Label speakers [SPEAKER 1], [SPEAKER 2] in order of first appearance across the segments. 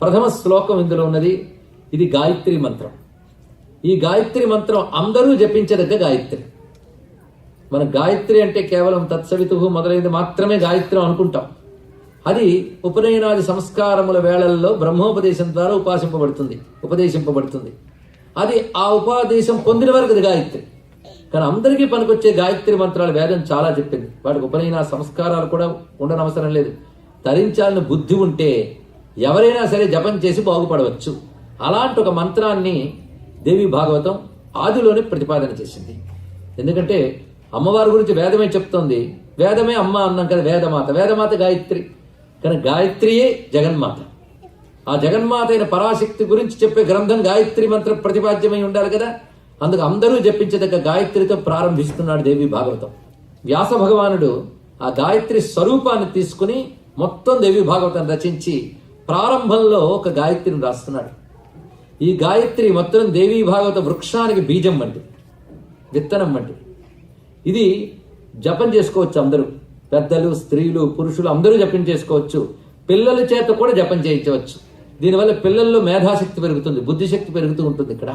[SPEAKER 1] ప్రథమ శ్లోకం ఇందులో ఉన్నది. ఇది గాయత్రి మంత్రం. ఈ గాయత్రి మంత్రం అందరూ జపించదగ్గ గాయత్రి. మన గాయత్రి అంటే కేవలం తత్సవితు మొదలైనది మాత్రమే గాయత్రం అనుకుంటాం. అది ఉపనయనాది సంస్కారముల వేళల్లో బ్రహ్మోపదేశం ద్వారా ఉపాసింపబడుతుంది ఉపదేశింపబడుతుంది. అది ఆ ఉపదేశం పొందిన వరకు అది గాయత్రి. కానీ అందరికీ పనికొచ్చే గాయత్రి మంత్రాలు వేదం చాలా చెప్పింది. వాటికి ఉపనయన సంస్కారాలు కూడా ఉండనవసరం లేదు. తరించాలని బుద్ధి ఉంటే ఎవరైనా సరే జపం చేసి బాగుపడవచ్చు. అలాంటి ఒక మంత్రాన్ని దేవి భాగవతం ఆదిలోనే ప్రతిపాదన చేసింది. ఎందుకంటే అమ్మవారి గురించి వేదమే చెప్తోంది. వేదమే అమ్మ అన్నాం కదా వేదమాత. వేదమాత గాయత్రి. కానీ గాయత్రియే జగన్మాత. ఆ జగన్మాత అయిన పరాశక్తి గురించి చెప్పే గ్రంథం గాయత్రి మంత్రం ప్రతిపాద్యమై ఉండాలి కదా. అందుకు అందరూ జపించదగ్గ గాయత్రితో ప్రారంభిస్తున్నాడు దేవి భాగవతం. వ్యాస భగవానుడు ఆ గాయత్రి స్వరూపాన్ని తీసుకుని మొత్తం దేవి భాగవతం రచించి ప్రారంభంలో ఒక గాయత్రిని రాస్తున్నాడు. ఈ గాయత్రి మొత్తం దేవీ భాగవత వృక్షానికి బీజం వంటి విత్తనం వంటి ఇది జపం చేసుకోవచ్చు అందరూ. పెద్దలు స్త్రీలు పురుషులు అందరూ జపం చేసుకోవచ్చు పిల్లల చేత కూడా జపం చేయించవచ్చు. దీనివల్ల పిల్లల్లో మేధాశక్తి పెరుగుతుంది బుద్ధిశక్తి పెరుగుతూ ఉంటుంది ఇక్కడ.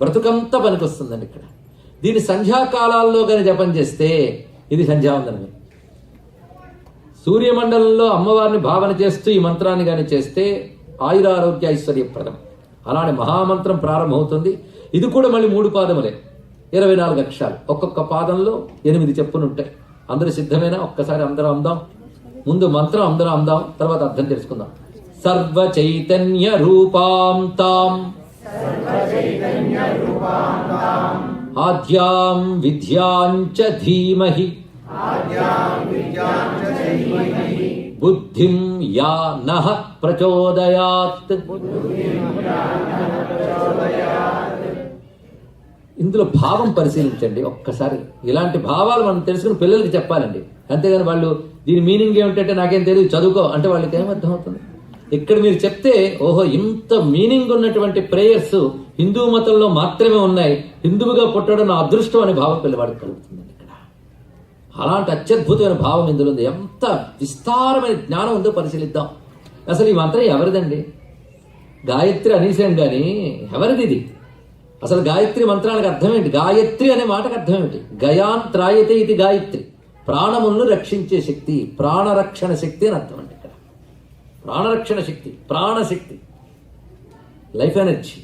[SPEAKER 1] బ్రతుకంతా పనికొస్తుందండి ఇక్కడ. దీని సంధ్యాకాలాల్లో కానీ జపం చేస్తే ఇది సంధ్యావందనమే. సూర్యమండలంలో అమ్మవారిని భావన చేస్తూ ఈ మంత్రాన్ని కానీ చేస్తే ఆయురారోగ్య ఐశ్వర్యప్రదం. అలానే మహామంత్రం ప్రారంభమవుతుంది. ఇది కూడా మళ్ళీ మూడు పాదములే. ఇరవై నాలుగు అక్షరాలు. ఒక్కొక్క పాదంలో ఎనిమిది చెప్పులు ఉంటాయి. అందరూ సిద్ధమేనా? ఒక్కసారి అందరం అందాం. ముందు మంత్రం అందరం అందాం. తర్వాత అర్థం తెలుసుకుందాం. సర్వ చైతన్య రూపాం తాం ఆద్యాం విద్యాంచ ధీమహి. బుద్ధిం యా నః ప్రచోదయాత్. ఇందులో భావం పరిశీలించండి ఒక్కసారి. ఇలాంటి భావాలు మనం తెలుసుకుని పిల్లలకి చెప్పాలండి. అంతేగాని వాళ్ళు దీని మీనింగ్ ఏమిటంటే నాకేం తెలియదు చదువుకో అంటే వాళ్ళకి ఏమర్థం అవుతుంది? ఇక్కడ మీరు చెప్తే ఓహో ఇంత మీనింగ్ ఉన్నటువంటి ప్రేయర్స్ హిందూ మతంలో మాత్రమే ఉన్నాయి. హిందువుగా పుట్టడం నా అదృష్టం అనే భావం పిల్లవాడికి కలుగుతుంది. అలాంటి అత్యద్భుతమైన భావం ఇందులో ఉంది. ఎంత విస్తారమైన జ్ఞానం ఉందో పరిశీలిద్దాం. అసలు ఈ మంత్రం ఎవరిదండి? గాయత్రి అనేసాం కానీ ఎవరిది ఇది? అసలు గాయత్రి మంత్రానికి అర్థం ఏంటి గాయత్రి అనే మాటకు అర్థం ఏంటి గయాన్ త్రాయతే ఇది గాయత్రి. ప్రాణములను రక్షించే శక్తి ప్రాణరక్షణ శక్తి అని అర్థం అండి ఇక్కడ. ప్రాణరక్షణ శక్తి ప్రాణశక్తి. Life energy.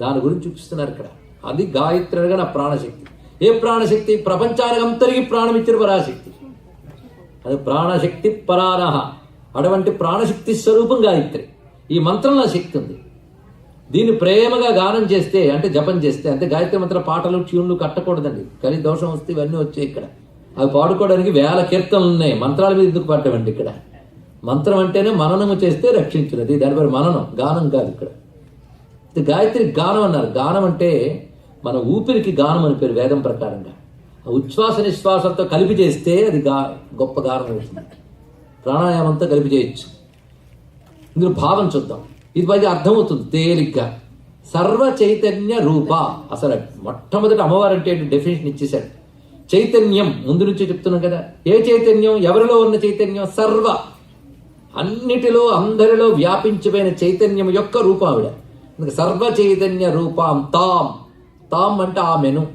[SPEAKER 1] దాని గురించి చూపిస్తున్నారు ఇక్కడ. అది గాయత్రి అనగా నా ప్రాణశక్తి. ఏ ప్రాణశక్తి ప్రపంచానికి అంతరికి ప్రాణం ఇచ్చిన పరాశక్తి అది ప్రాణశక్తి పరారహ. అటువంటి ప్రాణశక్తి స్వరూపం గాయత్రి. ఈ మంత్రంలో శక్తి ఉంది. దీన్ని ప్రేమగా గానం చేస్తే అంటే జపం చేస్తే అంటే గాయత్రి మంత్ర పాటలు ట్యూన్లు కట్టకూడదండి. కలి దోషం వస్తే ఇవన్నీ వచ్చాయి ఇక్కడ. అవి పాడుకోవడానికి వేల కీర్తనలు ఉన్నాయి. మంత్రాల మీద ఎందుకు పట్టమండి ఇక్కడ? మంత్రం అంటేనే మననము చేస్తే రక్షించినది దాని పేరు మననం. గానం కాదు ఇక్కడ. ఇది గాయత్రి గానం అన్నారు. గానం అంటే మన ఊపిరికి గానం అని పేరు వేదం ప్రకారంగా. ఉచ్ఛ్వాస నిశ్వాసంతో కలిపి చేస్తే అది గా గొప్ప గానం అవుతుంది. ప్రాణాయామంతో కలిపి చేయొచ్చు. ఇందులో భావం చూద్దాం. ఇది పైగా అర్థమవుతుంది తేలిగ్గా. సర్వ చైతన్య రూప. అసలు మొట్టమొదటి అమ్మవారు అంటే డెఫినేషన్ ఇచ్చేశాడు. చైతన్యం. ముందు నుంచి చెప్తున్నాం కదా. ఏ చైతన్యం? ఎవరిలో ఉన్న చైతన్యం? సర్వ. అన్నిటిలో అందరిలో వ్యాపించిపోయిన చైతన్యం యొక్క రూపం ఆవిడ. సర్వ చైతన్య రూపాం తాం. తాం అంటే ఆమెను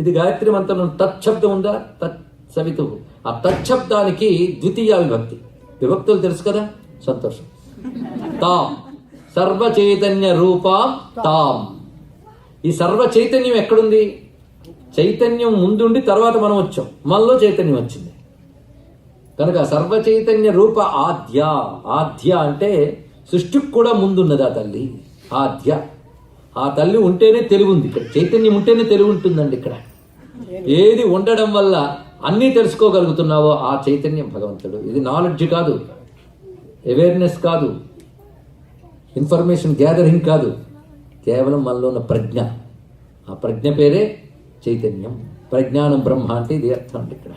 [SPEAKER 1] ఇది గాయత్రి మంత్రం తచ్చబ్దం ఉందా? తత్ సవితు. ఆ తచ్చబ్దానికి ద్వితీయ విభక్తి. విభక్తులు తెలుసు కదా? సంతోషం. తాం. సర్వచైతన్య రూప తామ్ తాం. ఈ సర్వ చైతన్యం ఎక్కడుంది? చైతన్యం ముందుండి తర్వాత మనం వచ్చాం. మనలో చైతన్యం వచ్చింది. కనుక సర్వ చైతన్య రూప ఆద్య. ఆద్య అంటే సృష్టికి కూడా ముందున్నదా తల్లి? ఆద్య. ఆ తల్లి ఉంటేనే తెలివి ఉంది ఇక్కడ చైతన్యం ఉంటేనే తెలివి ఉంటుందండి ఇక్కడ. ఏది ఉండడం వల్ల అన్నీ తెలుసుకోగలుగుతున్నావో ఆ చైతన్యం భగవంతుడు. ఇది నాలెడ్జ్ కాదు. అవేర్నెస్ కాదు. ఇన్ఫర్మేషన్ గ్యాదరింగ్ కాదు. కేవలం మనలో ఉన్న ప్రజ్ఞ. ఆ ప్రజ్ఞ పేరే చైతన్యం. ప్రజ్ఞానం బ్రహ్మ అంటే ఇది అర్థం అండి ఇక్కడ.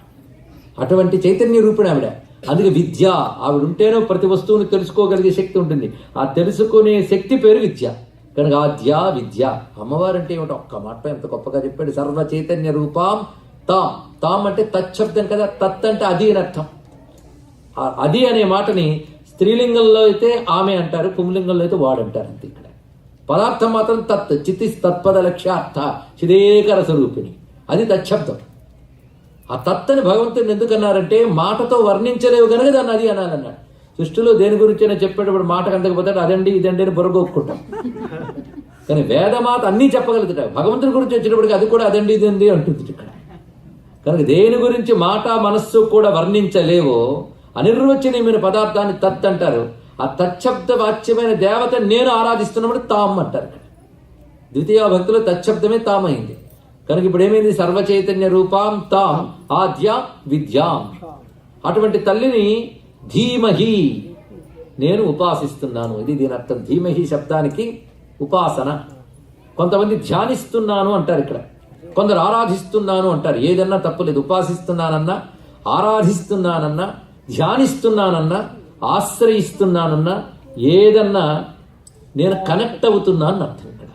[SPEAKER 1] అటువంటి చైతన్య రూపిణి ఆవిడ. అందుకే విద్య. ఆవిడ ఉంటేనో ప్రతి వస్తువుని తెలుసుకోగలిగే శక్తి ఉంటుంది. ఆ తెలుసుకునే శక్తి పేరు విద్య. కనుక ఆద్య విద్య. అమ్మవారంటే ఏమిటో ఒక్క మాట ఎంత గొప్పగా చెప్పాడు. సర్వ చైతన్య రూపాం తాం. తాం అంటే తచ్చబ్దం కదా. తత్ అంటే అది అని అర్థం. అది అనే మాటని స్త్రీలింగంలో అయితే ఆమె అంటారు పుంలింగంలో అయితే వాడంటారు అంతే ఇక్కడ. పదార్థం మాత్రం తత్ చితి తత్పద లక్ష్యార్థ చిదేకర స్వరూపిణి. అది తచ్చబ్దం ఆ తత్తని భగవంతుని ఎందుకన్నారంటే మాటతో వర్ణించలేవు కనుక దాన్ని అది అనాలన్నాడు. సృష్టిలో దేని గురించి అయినా చెప్పేటప్పుడు మాటకు అందకపోతే అదండి ఇదండి అని బుర్రగొక్కుంటాం కానీ వేదమాత అన్నీ చెప్పగలుగుతాడు. భగవంతుని గురించి వచ్చినప్పటికీ అది కూడా అదండి ఇదండి అంటుంది ఇక్కడ. కనుక దేని గురించి మాట మనస్సు కూడా వర్ణించలేవో అనిర్వచనీయమైన పదార్థాన్ని తత్ అంటారు. ఆ తచ్చబ్ద వాచ్యమైన దేవత నేను ఆరాధిస్తున్నప్పుడు తామ్ అంటారు ద్వితీయ భక్తులు తచ్చబ్దమే తామైంది కనుక ఇప్పుడు ఏమైంది? సర్వచైతన్య రూపాం తాం ఆద్య విద్యాం. అటువంటి తల్లిని ధీమహి. నేను ఉపాసిస్తున్నాను. ఇది దీని అర్థం. ధీమహి శబ్దానికి ఉపాసన. కొంతమంది ధ్యానిస్తున్నాను అంటారు ఇక్కడ. కొందరు ఆరాధిస్తున్నాను అంటారు. ఏదన్నా తప్పులేదు. ఉపాసిస్తున్నానన్నా ఆరాధిస్తున్నానన్నా ధ్యానిస్తున్నానన్నా ఆశ్రయిస్తున్నానన్నా ఏదన్నా నేను కనెక్ట్ అవుతున్నాను అని అర్థం ఇక్కడ.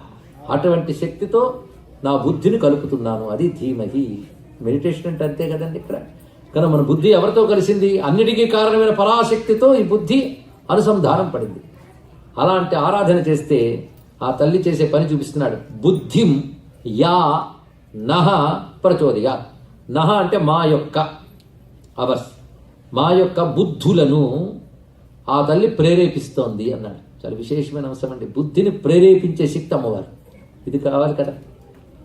[SPEAKER 1] అటువంటి శక్తితో నా బుద్ధిని కలుపుతున్నాను. అది ధీమహి. మెడిటేషన్ అంటే అంతే కదండి ఇక్కడ. కానీ మన బుద్ధి ఎవరితో కలిసింది? అన్నిటికీ కారణమైన పరాశక్తితో ఈ బుద్ధి అనుసంధానం పడింది. అలాంటి ఆరాధన చేస్తే ఆ తల్లి చేసే పని చూపిస్తున్నాడు. బుద్ధిం యా నహ ప్రచోదయ. నహ అంటే మా యొక్క అవస్. మా యొక్క బుద్ధులను ఆ తల్లి ప్రేరేపిస్తోంది అన్నాడు. చాలా విశేషమైన అంశం అండి. బుద్ధిని ప్రేరేపించే శక్తి అమ్మవారు. ఇది కావాలి కదా.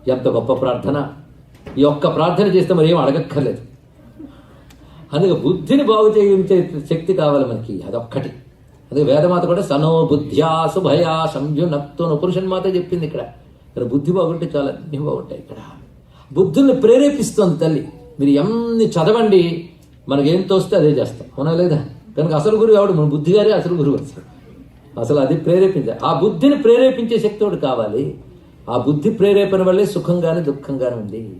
[SPEAKER 1] ఎంత గొప్ప ప్రార్థన. ఈ ఒక్క ప్రార్థన చేస్తే మరి ఏం అడగక్కర్లేదు. అందుకే బుద్ధిని బాగు చేయించే శక్తి కావాలి మనకి. అదొక్కటి. అదే వేదమాత కూడా సనో బుద్ధ్యా శుభయా సంయునక్తో పురుషన్ మాత చెప్పింది ఇక్కడ. ఇక్కడ బుద్ధి బాగుంటే చాలా అన్నీ బాగుంటాయి ఇక్కడ. బుద్ధుల్ని ప్రేరేపిస్తుంది తల్లి. మీరు ఎన్ని చదవండి మనకేం తోస్తే అదే చేస్తాం. అవునా లేదా? కనుక అసలు గురువు ఎవడు? మన బుద్ధి గారే అసలు గురువు అసలు. అసలు అది ప్రేరేపించాలి ఆ బుద్ధిని ప్రేరేపించే శక్తి ఒకటి కావాలి. ఆ బుద్ధి ప్రేరేపణ వల్లే సుఖంగానే దుఃఖంగానే ఉంది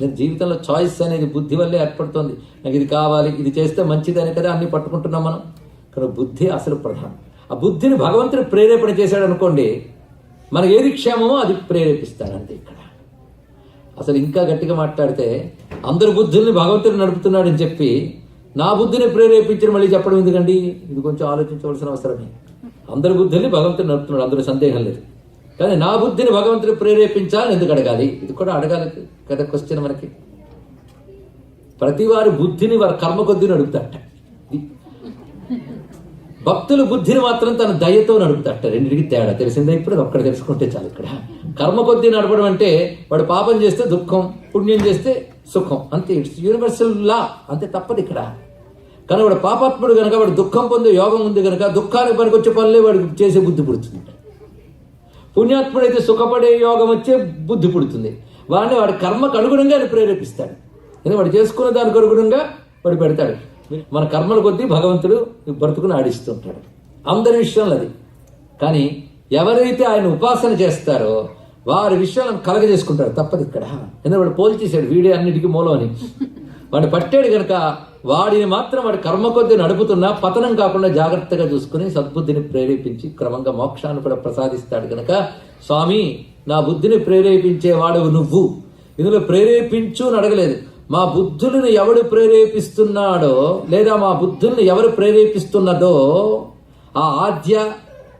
[SPEAKER 1] నేను జీవితంలో చాయిస్ అనేది బుద్ధి వల్లే ఏర్పడుతుంది. నాకు ఇది కావాలి ఇది చేస్తే మంచిదని కదా అన్ని పట్టుకుంటున్నాం మనం. కానీ బుద్ధి అసలు ప్రధానం. ఆ బుద్ధిని భగవంతుడు ప్రేరేపణ చేశాడు అనుకోండి మనకు ఏది క్షేమమో అది ప్రేరేపిస్తాడంతే ఇక్కడ. అసలు ఇంకా గట్టిగా మాట్లాడితే అందరు బుద్ధుల్ని భగవంతుడు నడుపుతున్నాడని చెప్పి నా బుద్ధిని ప్రేరేపించిన మళ్ళీ చెప్పడం ఎందుకండి? ఇది కొంచెం ఆలోచించవలసిన అవసరమే. అందరి బుద్ధుల్ని భగవంతుడు నడుపుతున్నాడు అందులో సందేహం లేదు. కానీ నా బుద్ధిని భగవంతుడు ప్రేరేపించాలని ఎందుకు అడగాలి? ఇది కూడా అడగాలి కదా క్వశ్చన్ మనకి. ప్రతి వారి బుద్ధిని వారి కర్మ కొద్దిని అడుగుతాట భక్తులు బుద్ధిని మాత్రం తన దయతో నడుపుతాట రెండింటికి తేడా తెలిసిందే ఇప్పుడు ఒక్కడ తెలుసుకుంటే చాలు ఇక్కడ. కర్మ కొద్దీ నడపడం అంటే వాడు పాపం చేస్తే దుఃఖం పుణ్యం చేస్తే సుఖం. అంతే ఇట్స్ యూనివర్సల్ లా అంతే తప్పదు ఇక్కడ. కానీ వాడు పాపాత్ముడు కనుక వాడు దుఃఖం పొందే యోగం ఉంది కనుక దుఃఖానికి పనికొచ్చే పనులే వాడికి చేసే బుద్ధి పుడుతుంది. పుణ్యాత్ముడైతే సుఖపడే యోగం వచ్చే బుద్ధి పుడుతుంది. వాడిని వాడి కర్మకు అనుగుణంగా ఆయన ప్రేరేపిస్తాడు. ఎందుకంటే వాడు చేసుకున్న దానికి అనుగుణంగా వాడు పెడతాడు. మన కర్మల కొద్దీ భగవంతుడు బ్రతుకుని ఆడిస్తుంటాడు అందరి విషయంలో అది. కానీ ఎవరైతే ఆయన ఉపాసన చేస్తారో వారి విషయాలను కలగజేసుకుంటారు తప్పదు ఇక్కడ. ఎందుకంటే వాడు పోల్చేశాడు వీడే అన్నిటికీ మూలం అని. వాడిని పట్టాడు కనుక వాడిని మాత్రం వాడి కర్మ కొద్ది నడుపుతున్నా పతనం కాకుండా జాగ్రత్తగా చూసుకుని సద్బుద్ధిని ప్రేరేపించి క్రమంగా మోక్షాన్ని కూడా ప్రసాదిస్తాడు కనుక స్వామి నా బుద్ధిని ప్రేరేపించేవాడు నువ్వు. ఇందులో ప్రేరేపించు అని అడగలేదు. మా బుద్ధులను ఎవడు ప్రేరేపిస్తున్నాడో లేదా మా బుద్ధుల్ని ఎవరు ప్రేరేపిస్తున్నదో ఆ ఆద్య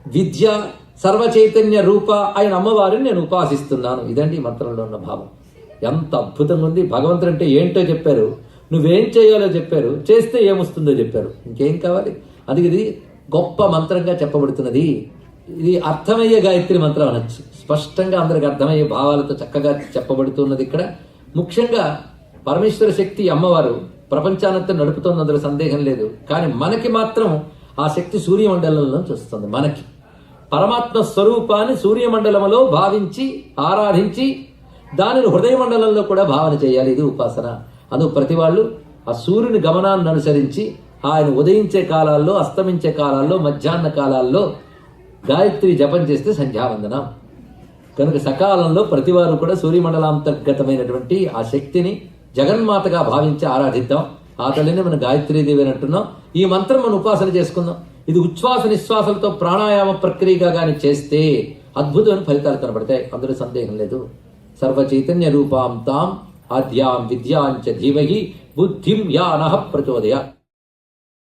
[SPEAKER 1] విద్య సర్వచైతన్య రూప అయిన అమ్మవారిని నేను ఉపాసిస్తున్నాను. ఇదండి ఈ మంత్రంలో ఉన్న భావం. ఎంత అద్భుతంగా ఉంది. భగవంతుడు అంటే ఏంటో చెప్పారు. నువ్వేం చేయాలో చెప్పారు. చేస్తే ఏమొస్తుందో చెప్పారు. ఇంకేం కావాలి? అది ఇది గొప్ప మంత్రంగా చెప్పబడుతున్నది. ఇది అర్థమయ్యే గాయత్రి మంత్రం అనొచ్చు. స్పష్టంగా అందరికి అర్థమయ్యే భావాలతో చక్కగా చెప్పబడుతున్నది ఇక్కడ. ముఖ్యంగా పరమేశ్వర శక్తి అమ్మవారు ప్రపంచానంతా నడుపుతోంది. అందులో సందేహం లేదు. కానీ మనకి మాత్రం ఆ శక్తి సూర్యమండలంలో చూస్తుంది. మనకి. పరమాత్మ స్వరూపాన్ని సూర్యమండలంలో భావించి ఆరాధించి దానిని హృదయ మండలంలో కూడా భావన చేయాలి. ఇది ఉపాసన. అందుకు ప్రతి వాళ్ళు ఆ సూర్యుని గమనాన్ని అనుసరించి ఆయన ఉదయించే కాలాల్లో అస్తమించే కాలాల్లో మధ్యాహ్న కాలాల్లో గాయత్రి జపం చేస్తే సంధ్యావందనం. కనుక సకాలంలో ప్రతివారు కూడా సూర్యమండలాంతర్గతమైనటువంటి ఆ శక్తిని జగన్మాతగా భావించి ఆరాధిద్దాం. ఆ తల్లిని మనం గాయత్రీదేవి అని అంటున్నాం. ఈ మంత్రం మనం ఉపాసన చేసుకుందాం. ఇది ఉచ్ఛ్వాస నిశ్వాసాలతో ప్రాణాయామ ప్రక్రియగా కానీ చేస్తే అద్భుతమైన ఫలితాలు కనబడతాయి. అందులో సందేహం లేదు. సర్వచైతన్య రూపాం తాం ఆద్యాం విద్యాంచ ధీమహి బుద్ధిం యానః ప్రచోదయ